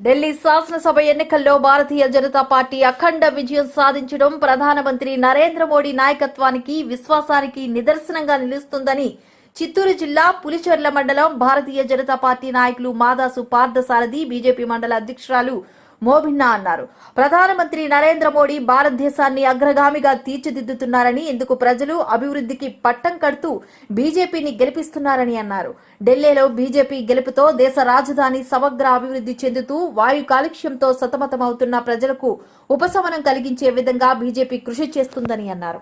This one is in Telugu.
ఢిల్లీ శాసనసభ ఎన్నికల్లో భారతీయ జనతా పార్టీ అఖండ విజయం సాధించడం ప్రధానమంత్రి నరేంద్ర మోడీ నాయకత్వానికి విశ్వాసానికి నిదర్శనంగా నిలుస్తుందని చిత్తూరు జిల్లా పులిచెర్ల మండలం భారతీయ జనతా పార్టీ నాయకులు మాదాసు పార్థసారథి బీజేపీ మండల అధ్యక్షురాలు మోభిన్నా అన్నారు. ప్రధానమంత్రి నరేంద్ర మోడీ భారతదేశాన్ని అగ్రగామిగా తీర్చిదిద్దుతున్నారని ఇందుకు ప్రజలు అభివృద్ధికి పట్టం కడుతూ బీజేపీని గెలిపిస్తున్నారని అన్నారు. ఢిల్లీలో బీజేపీ గెలుపుతో దేశ రాజధాని సమగ్ర అభివృద్ధి చెందుతూ వాయు కాలుష్యంతో సతమతమవుతున్న ప్రజలకు ఉపశమనం కలిగించే విధంగా బీజేపీ కృషి చేస్తుందని అన్నారు.